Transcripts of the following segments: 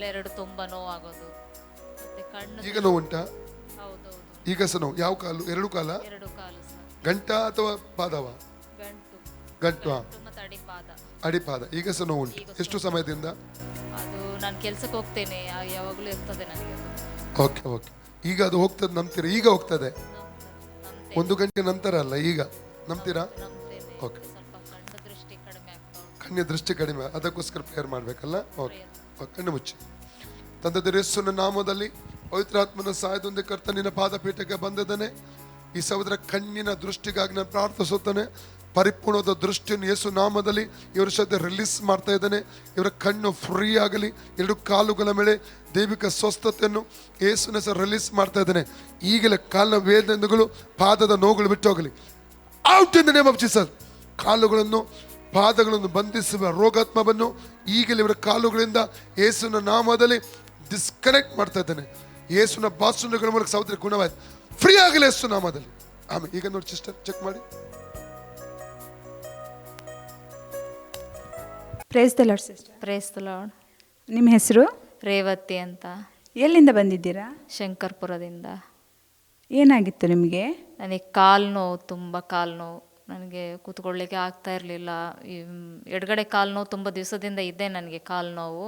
ಎರಡು ತುಂಬಾ ನೋವಾಗೋದು. ಮತ್ತೆ ಕಣ್ಣು ಈಗ ನೋವುಂಟಾ? ಹೌದೌದು. ಈಗ ಸಹ ನೋವು. ಯಾವ ಕಾಲು? ಎರಡು ಕಾಲ? ಎರಡು ಕಾಲು ಗಂಟ ಅಥವಾ ಪಾದವ? ಗಂಟು. ಗಂಟು ಹಾ. ಗಂಟು ಪಾದ ಅಡಿಪಾದ. ಅಡಿಪಾದ. ಈಗ ಸಹ ನೋವುಂಟು. ಎಷ್ಟು ಸಮಯದಿಂದ? ಅದು ನಾನು ಕೆಲಸಕ್ಕೆ ಹೋಗ್ತೇನೆ. ಆ- ಯಾವಾಗಲೂ ಇರ್ತದೆ ನನಗೆ ಅದು. Okay okay. ಈಗ ಅದು ಹೋಗ್ತದೆ ನಂಬ್ತೀರಾ? ಈಗ ಹೋಗ್ತದೆ? ಒಂದು ಗಂಟೆ ನಂತರ ಅಲ್ಲ ಈಗ? ನಂಬ್ತೀರಾ? ಓಕೆ. ಸ್ವಲ್ಪ ಕಣ್ಣು ದೃಷ್ಟಿ ಕಡಿಮೆ ಆಗ್ತಾ ಉಂಟು. ಕಣ್ಣಿನ ದೃಷ್ಟಿ ಕಡಿಮೆ. ಅದಕ್ಕೋಸ್ಕರ ಪ್ರೇಯರ್ ಮಾಡಬೇಕಲ್ಲ? ಓಕೆ. ಕಣ್ಣು ಮುಚ್ಚಿ. ತಂದದ ಯೇಸುವಿನ ನಾಮದಲ್ಲಿ ಪವಿತ್ರಾತ್ಮನ ಸಹಾಯದೊಂದಿಗೆ ಕರ್ತ ನಿನ್ನ ಪಾದಪೀಠಕ್ಕೆ ಬಂದದನೆ ಈ ಸಹೋದರ ಕಣ್ಣಿನ ದೃಷ್ಟಿಗಾಗಿ ನಾನು ಪ್ರಾರ್ಥಿಸುತ್ತಾನೆ. ಪರಿಪೂರ್ಣದ ದೃಷ್ಟಿಯನ್ನು ಯೇಸು ನಾಮದಲ್ಲಿ ಇವರ ಸದ್ಯ ರಿಲೀಸ್ ಮಾಡ್ತಾ ಇದ್ದಾನೆ. ಇವರ ಕಣ್ಣು ಫ್ರೀ ಆಗಲಿ, ಎರಡು ಕಾಲುಗಳ ಮೇಲೆ ದೈವಿಕ ಸ್ವಸ್ಥತೆಯನ್ನು ಯೇಸುನ ಸಹ ರಿಲೀಸ್ ಮಾಡ್ತಾ ಇದ್ದಾನೆ. ಈಗಲೇ ಕಾಲಿನ ವೇದನೆಗಳು ಪಾದದ ನೋವುಗಳು ಬಿಟ್ಟು ಹೋಗಲಿ. Out in the name of ಕಾಲುಗಳನ್ನು ಪಾದಗಳನ್ನು ಬಂಧಿಸುವ ರೋಗಾತ್ಮವನ್ನು ಈಗಲೇ ಇವರ ಕಾಲುಗಳಿಂದ ಯೇಸುವಿನ ನಾಮದಲ್ಲಿ ಡಿಸ್ಕನೆಕ್ಟ್ ಮಾಡ್ತಾ ಇದ್ದಾನೆ. ಯೇಸುನ ಬಾಸುಂಡಗಳ ಮೂಲಕ ಸಹೋದರಿ ಗುಣವಾಯ್ತು. ಫ್ರೀ ಆಗಲಿ ಯೇಸು ನಾಮದಲ್ಲಿ. ಆಮೇಲೆ ಈಗ ನೋಡಿ ಸಿಸ್ಟರ್ ಚೆಕ್ ಮಾಡಿ. Praise the lord sister praise lord ನಿಮ್ಮ ಹೆಸರು? ರೇವತಿ ಅಂತ. ಎಲ್ಲಿಂದ ಬಂದಿದ್ದೀರಾ? ಶಂಕರ್ಪುರದಿಂದ. ಏನಾಗಿತ್ತು ನಿಮಗೆ? ನನಗೆ ಕಾಲು ನೋವು ತುಂಬ ಕಾಲು ನೋವು. ನನಗೆ ಕೂತ್ಕೊಳ್ಳಿಕ್ಕೆ ಆಗ್ತಾ ಇರಲಿಲ್ಲ. ಎಡಗಡೆ ಕಾಲು ನೋವು ತುಂಬ ದಿವಸದಿಂದ ಇದೆ ನನಗೆ ಕಾಲು ನೋವು.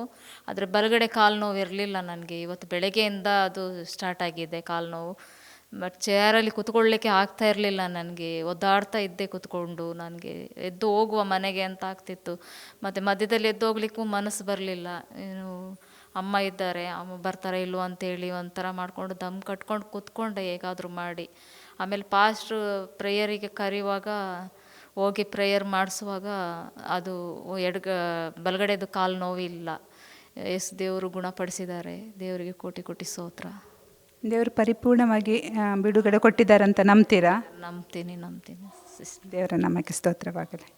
ಆದರೆ ಬಲಗಡೆ ಕಾಲು ನೋವು ಇರಲಿಲ್ಲ ನನಗೆ. ಇವತ್ತು ಬೆಳಗ್ಗೆಯಿಂದ ಅದು ಸ್ಟಾರ್ಟ್ ಆಗಿದೆ ಕಾಲು ನೋವು. ಬಟ್ ಚೇರಲ್ಲಿ ಕೂತ್ಕೊಳ್ಳಿಕ್ಕೆ ಆಗ್ತಾ ಇರಲಿಲ್ಲ ನನಗೆ. ಒದ್ದಾಡ್ತಾ ಇದ್ದೆ ಕೂತ್ಕೊಂಡು. ನನಗೆ ಎದ್ದು ಹೋಗುವ ಮನೆಗೆ ಅಂತ ಆಗ್ತಿತ್ತು. ಮತ್ತು ಮಧ್ಯದಲ್ಲಿ ಎದ್ದು ಹೋಗ್ಲಿಕ್ಕೂ ಮನಸ್ಸು ಬರಲಿಲ್ಲ. ಏನು ಅಮ್ಮ ಇದ್ದಾರೆ ಅಮ್ಮ ಬರ್ತಾರೆ ಇಲ್ವೋ ಅಂತೇಳಿ ಒಂಥರ ಮಾಡಿಕೊಂಡು ದಮ್ ಕಟ್ಕೊಂಡು ಕೂತ್ಕೊಂಡೆ ಹೇಗಾದರೂ ಮಾಡಿ. ಆಮೇಲೆ ಪಾಸ್ಟ್ರು ಪ್ರೇಯರಿಗೆ ಕರೆಯುವಾಗ ಹೋಗಿ ಪ್ರೇಯರ್ ಮಾಡಿಸುವಾಗ ಅದು ಎಡ್ಗ ಬಲಗಡೆದು ಕಾಲು ನೋವಿಲ್ಲ. ಎಸ್ ದೇವರು ಗುಣಪಡಿಸಿದ್ದಾರೆ ದೇವರಿಗೆ ಕೋಟಿ ಕೋಟಿ ಸ್ತೋತ್ರ. ದೇವರು ಪರಿಪೂರ್ಣವಾಗಿ ಬಿಡುಗಡೆ ಕೊಟ್ಟಿದ್ದಾರೆ ಅಂತ ನಂಬ್ತೀರಾ? ನಂಬ್ತೀನಿ ನಂಬ್ತೀನಿ. ದೇವರ ನಮಗೆ ಸ್ತೋತ್ರವಾಗಲಿ.